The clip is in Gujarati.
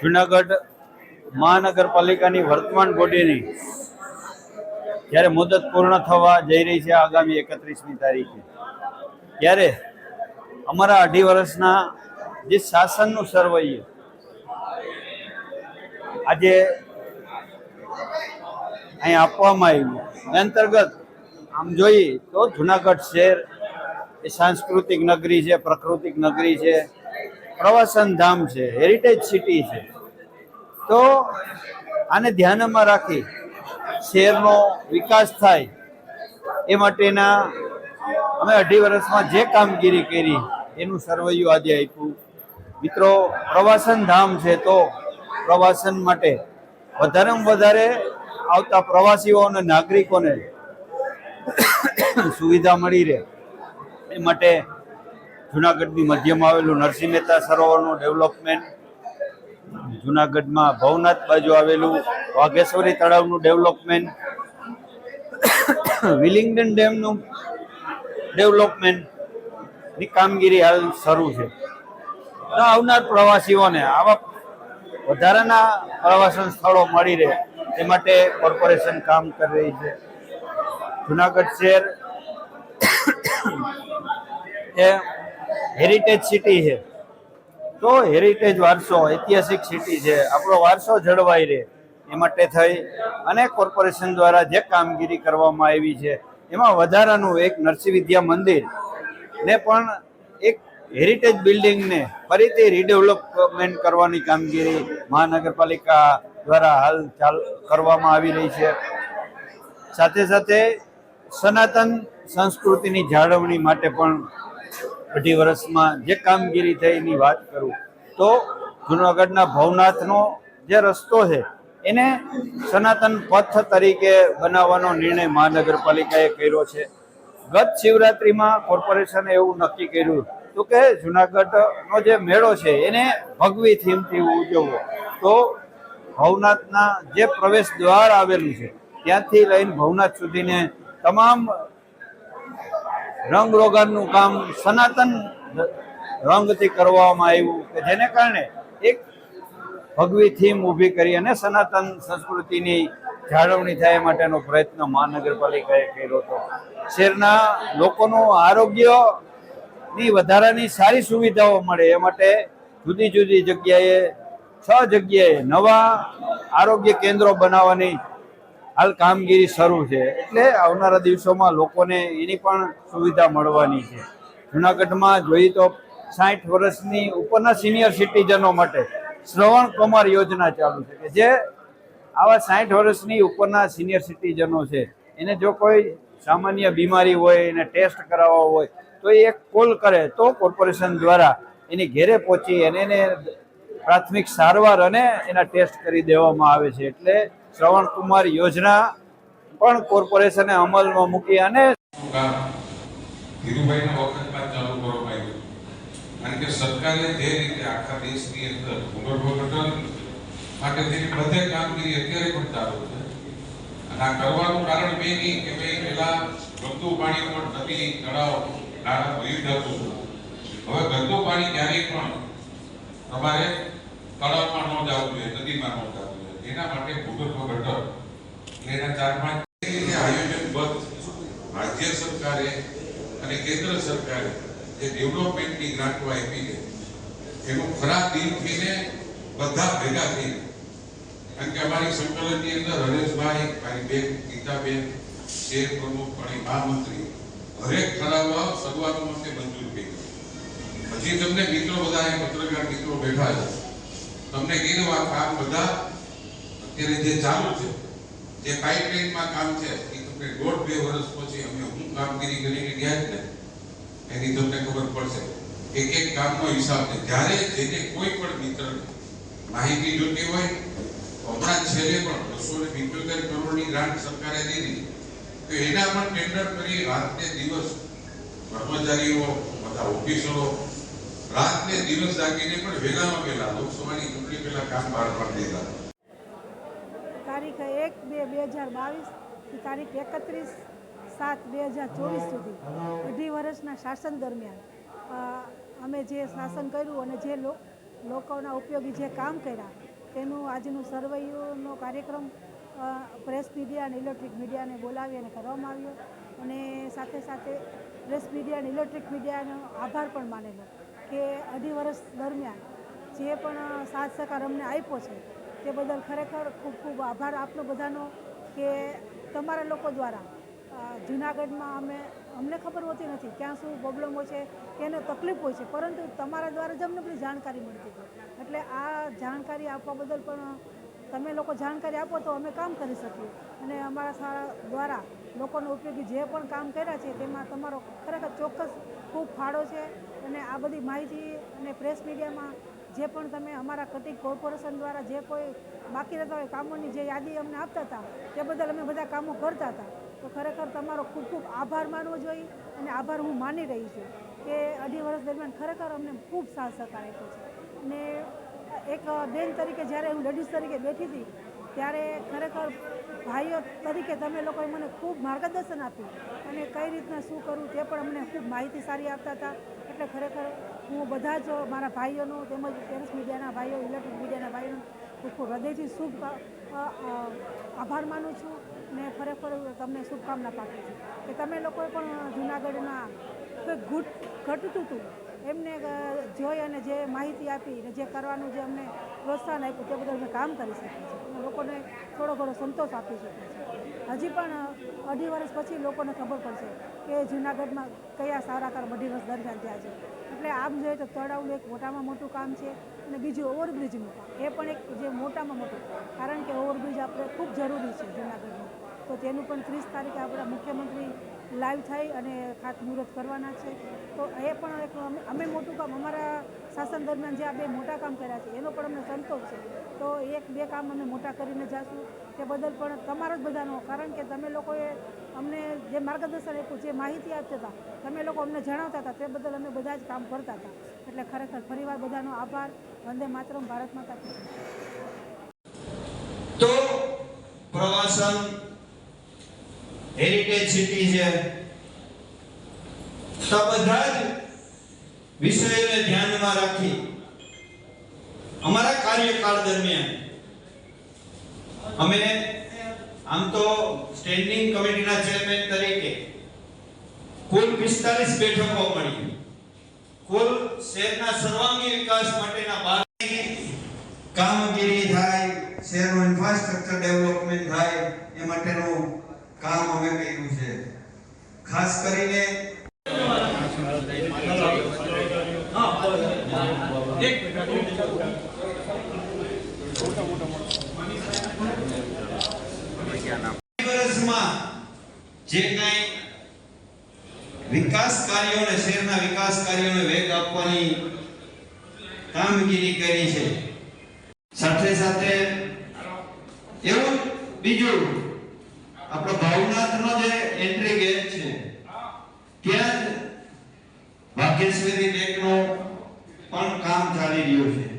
જુનાગઢ મહાનગરપાલિકાની વર્તમાન બોડીની જ્યારે મુદત પૂર્ણ થવા જઈ રહી છે આગામી એકત્રીસમી તારીખે. ત્યારે અમારા અઢી વર્ષના જે શાસનનું સર્વૈયું આજે અહીં આપવામાં આવ્યું. અંતર્ગત આમ જોઈએ તો જુનાગઢ શહેર એ સાંસ્કૃતિક નગરી છે, પ્રાકૃતિક નગરી છે, પ્રવાસન ધામ છે હેરિટેજ સિટી છે. તો આને ધ્યાનમાં રાખી શહેરનો વિકાસ થાય એ માટેના અમે અઢી વર્ષમાં જે કામગીરી કરી એનું સરવૈયું આજે આપ્યું. મિત્રો, પ્રવાસન ધામ છે તો પ્રવાસન માટે વધારેમાં વધારે આવતા પ્રવાસીઓ અને નાગરિકોને સુવિધા મળી રહે. એ માટે જુનાગઢની મધ્યમાં આવેલું નરસિંહ મહેતા સરોવરનું ડેવલપમેન્ટ, જુનાગઢમાં ભવનાથ બાજુ આવેલું વાઘેશ્વરી તળાવનું ડેવલપમેન્ટ, વિલિંગડન ડેમનું ડેવલપમેન્ટની કામગીરી હાલ શરૂ છે. તો આવનાર પ્રવાસીઓને આવા વધારાના પ્રવાસન સ્થળો મળી રહે, એ માટે કોર્પોરેશન કામ કરી રહી છે. જુનાગઢ શહેર એ હેરિટેજ સિટી છે. તો હેરિટેજ વારસો, ઐતિહાસિક સિટી છે. આપણો વારસો જળવાઈ રહે. એ માટે થઈ અને કોર્પોરેશન દ્વારા જે કામગીરી કરવામાં આવી છે, એમાં વધારાનું એક નરસિંહ વિદ્યા મંદિર ને પણ એક હેરિટેજ બિલ્ડિંગને ફરીથી રીડેવલપમેન્ટ કરવાની કામગીરી મહાનગરપાલિકા દ્વારા હાલ ચાલ કરવામાં આવી રહી છે. સાથે સાથે સનાતન સંસ્કૃતિની જાળવણી માટે પણ અઢી વર્ષમાં જે કામગીરી થઈ એની વાત કરું, તો જુનાગઢના ભવનાથનો જે રસ્તો છે, એને સનાતન પથ તરીકે બનાવવાનો નિર્ણય મહાનગરપાલિકાએ કર્યો છે. ગત શિવરાત્રિમાં કોર્પોરેશને એવું નક્કી કર્યું, તો કે જુનાગઢનો જે મેળો છે, એને ભગવી થીમથી ઉજવવો. તો ભવનાથના જે પ્રવેશ દ્વાર આવેલું છે, ત્યાંથી લઈને ભવનાથ સુધીને તમામ રંગ રોગાનનું કામ સનાતન રંગથી કરવામાં આવ્યું કે જેને કારણે એક ભગવી થીમ ઊભી કરી અને સનાતન સંસ્કૃતિની જાળવણી થાય માટેનો પ્રયત્ન મહાનગરપાલિકાએ કર્યો હતો. શહેરના લોકોનું આરોગ્યની વધારાની સારી સુવિધાઓ મળે એ માટે જુદી જુદી જગ્યાએ છ જગ્યાએ નવા આરોગ્ય કેન્દ્રો બનાવવાની હાલ કામગીરી શરૂ છે. એટલે આવનારા દિવસોમાં લોકોને એની પણ સુવિધા મળવાની છે. જુનાગઢમાં જોઈએ તો સાઠ વર્ષની ઉપરના સિનિયર સિટીઝનો માટે શ્રવણ કુમાર યોજના ચાલુ છે કે જે આવા સાઠ વર્ષની ઉપરના સિનિયર સિટીઝનો છે. એને જો કોઈ સામાન્ય બીમારી હોય, એને ટેસ્ટ કરાવવા હોય, તો એ એક કોલ કરે તો કોર્પોરેશન દ્વારા એની ઘેરે પહોંચી અને એને પ્રાથમિક સારવાર અને એના ટેસ્ટ કરી દેવામાં આવે છે. એટલે શ્રવણ કુમાર યોજના પણ કોર્પોરેશને અમલમાં મૂકી અને ધીરુભાઈના વખતમાં ચાલુ કરવામાં કારણ કે સરકારે જે રીતે આખા દેશની અંદર ગટર માટે અત્યારે પણ ચાલુ છે. અને આ કરવાનું કારણ બે કે પેલા ગંદુ પાણી પણ નદી, તળાવ, નાળા વહી જતું હવે ગંદુ પાણી ક્યારેય પણ તમારે તળાવમાં ન જવું જોઈએ, નદીમાં ન જવું એના માટે ભૂગર્ભ ગટર એના ચાર પાંચ આયોજનબદ્ધ રાજ્ય સરકારે અને કેન્દ્ર સરકારે જે ડેવલપમેન્ટની ગ્રાન્ટો આપી છે, એનું ખરા દિલથીને બધા ભેગા થઈને, કારણ કે અમારી સંકલનની અંદર હરેશભાઈ, મારી બેન ગીતાબેન, શેર પ્રમુખ અને મહામંત્રી, હરેક ઠરાવ સર્વાનુમતે મંજૂર કર્યો હજી તમને મિત્રો બધા પત્રકાર મિત્રો બેઠા છે. તમને કીધું આ કામ બધા અત્યારે જે ચાલુ છે, જે પાઇપલાઇનમાં કામ છે, એ તમને દોઢ બે વર્ષ પછી અમે હું કામગીરી કરીને ગયા જ ને, એની તમને ખબર પડશે. એક એક કામનો હિસાબ છે. જ્યારે જેને કોઈ પણ મિત્રને માહિતી જોતી હોય, હમણાં છેલ્લે પણ બસો ને પંચોતેર કરોડની ગ્રાન્ટ સરકારે દીધી, તો એના પણ ટેન્ડર કરી રાત ને દિવસ કર્મચારીઓ, બધા ઓફિસરો રાત ને દિવસ જાગીને પણ વહેલામાં વહેલા લોકસભાની ચૂંટણી પહેલા કામ બહાર પાડી દીધા તારીખ એક બે બે હજાર બાવીસથી તારીખ એકત્રીસ સાત બે હજાર ચોવીસ સુધી અઢી વર્ષના શાસન દરમિયાન અમે જે શાસન કર્યું અને જે લોકોના ઉપયોગી જે કામ કર્યા, તેનું આજનું સર્વેનો કાર્યક્રમ પ્રેસ મીડિયા અને ઇલેક્ટ્રિક મીડિયાને બોલાવી અને કરવામાં આવ્યો અને સાથે સાથે પ્રેસ મીડિયા અને ઇલેક્ટ્રિક મીડિયાનો આભાર પણ માનેલો કે અઢી વર્ષ દરમિયાન જે પણ સાથ સહકાર અમને આપ્યો છે તે બદલ ખરેખર ખૂબ ખૂબ આભાર આપનો બધાનો કે તમારા લોકો દ્વારા જુનાગઢમાં અમે, અમને ખબર હોતી નથી ક્યાં શું પ્રોબ્લેમો છે, કેને તકલીફ હોય છે, પરંતુ તમારા દ્વારા જ અમને બધી જાણકારી મળતી હતી. એટલે આ જાણકારી આપવા બદલ પણ તમે લોકો જાણકારી આપો તો અમે કામ કરી શકીએ. અને અમારા શાળા દ્વારા લોકોનો ઉપયોગી જે પણ કામ કર્યા છે તેમાં તમારો ખરેખર ચોક્કસ ખૂબ ફાળો છે. અને આ બધી માહિતી અને પ્રેસ મીડિયામાં જે પણ તમે અમારા કટિંગ કોર્પોરેશન દ્વારા જે કોઈ બાકી રહેતા હોય કામોની જે યાદી અમને આપતા હતા, તે બદલ અમે બધા કામો કરતા હતા. તો ખરેખર તમારો ખૂબ ખૂબ આભાર માનવો જોઈએ અને આભાર હું માની રહી છું કે અઢી વર્ષ દરમિયાન ખરેખર અમને ખૂબ સાથ સહકાર આપ્યો છે. અને એક બેન તરીકે જ્યારે હું લેડીઝ તરીકે બેઠી હતી, ત્યારે ખરેખર ભાઈઓ તરીકે તમે લોકોએ મને ખૂબ માર્ગદર્શન આપ્યું અને કઈ રીતના શું કરવું તે પણ અમને ખૂબ માહિતી સારી આપતા હતા. એટલે ખરેખર હું બધા જ મારા ભાઈઓનો તેમજ પ્રેસ મીડિયાના ભાઈઓ ઇલેક્ટ્રિક મીડિયાના ભાઈઓનું ખૂબ ખૂબ હૃદયથી શુભ આભાર માનું છું ને ખરેખર તમને શુભકામના પાઠવું છું. કે તમે લોકોએ પણ જૂનાગઢના ઘૂટ ઘટતું હતું, એમને જોઈ અને જે માહિતી આપી અને જે કરવાનું જે અમને પ્રોત્સાહન આપ્યું તે બદલ અમે કામ કરી શકીએ છીએ. લોકોને થોડો ઘણો સંતોષ આપી શકીએ છીએ. હજી પણ અઢી વર્ષ પછી લોકોને ખબર પડશે કે જૂનાગઢમાં કયા સારા કામ અઢી વર્ષ દરમિયાન થયા છે. એટલે આમ જોઈએ તો તળાવનું એક મોટામાં મોટું કામ છે અને બીજું ઓવરબ્રિજનું કામ એ પણ એક જે મોટામાં મોટું, કારણ કે ઓવરબ્રિજ આપણે ખૂબ જરૂરી છે જૂનાગઢમાં. તો તેનું પણ ત્રીસ તારીખે આપણા મુખ્યમંત્રી લાઈવ થઈ અને ખાતમુહૂર્ત કરવાના છે. તો એ પણ એક અમે- મોટું કામ, અમારા શાસન દરમિયાન જે આ બે મોટા કામ કર્યા છે, એનો પણ અમને સંતોષ છે. તો એક બે કામ અમે મોટા કરીને જાશું. તે બદલ પણ તમારો જ બધાનો, કારણ કે તમે લોકોએ અમને જે માર્ગદર્શન આપ્યું, જે માહિતી આપતા હતા, તમે લોકો અમને જણાવતા હતા, તે બદલ અમે બધા જ કામ કરતા હતા. એટલે ખરેખર ફરીવાર બધાનો આભાર. વંદે માતરમ, ભારત માતા પ્રવાસન હેરિટેજ સિટી છે તો આ બધા જ વિષયોને ધ્યાનમાં રાખી અમારા કાર્યકાળ દરમિયાન અમે આમ તો સ્ટેન્ડિંગ કમિટીના ચેરમેન તરીકે કુલ 45 બેઠકો મળી કુલ શહેરના સર્વાંગી વિકાસ માટેના બાર કામગીરી થાય શહેરનું ઇન્ફ્રાસ્ટ્રક્ચર ડેવલપમેન્ટ થાય એ માટેનું કામ અમે કર્યું છે. ખાસ કરીને જે કાંઈ વિકાસ કાર્યોને, શહેરના વિકાસ કાર્યોને વેગ આપવાની કામગીરી કરી છે. સાથે સાથે એવું બીજું આપણો ભાવનાથનો જે એન્ટ્રી ગેટ છે, ત્યાં જ ભાગ્યશ્રી લેકનું પણ કામ ચાલી રહ્યું છે.